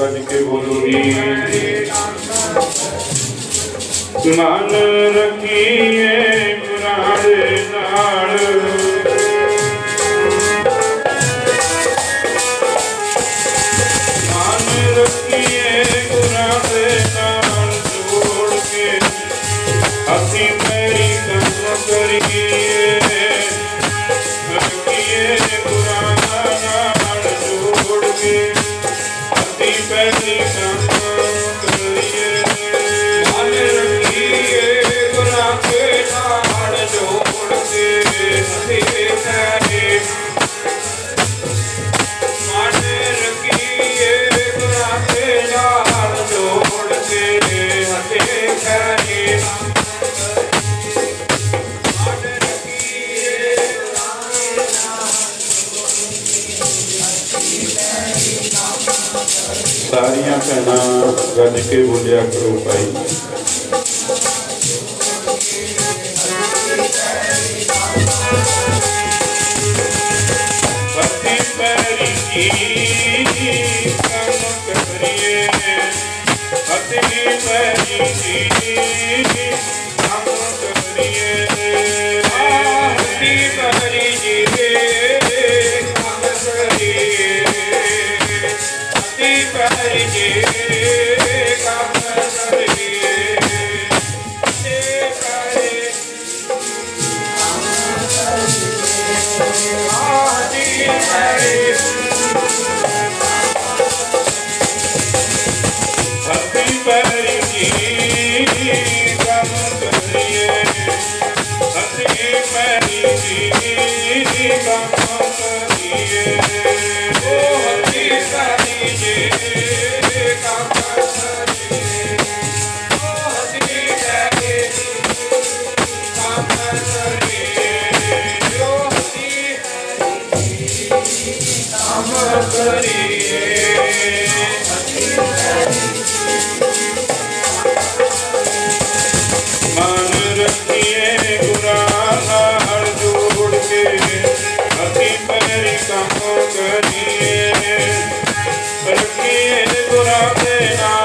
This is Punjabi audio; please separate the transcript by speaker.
Speaker 1: ਗੱਜ ਕੇ ਬੋਲੋ ਜੀ।
Speaker 2: ਮਨ ਰਖੀਏ ਪ੍ਰਾਣ ਨਾਲ।
Speaker 1: ਸਾਰੀਆਂ ਭੈਣਾਂ ਰੱਜ ਕੇ ਬੋਲਿਆ ਕਰੋ ਭਾਈ। ਪਤੀ ਪੈਰੀ ਕੀ Hare গোলাপে না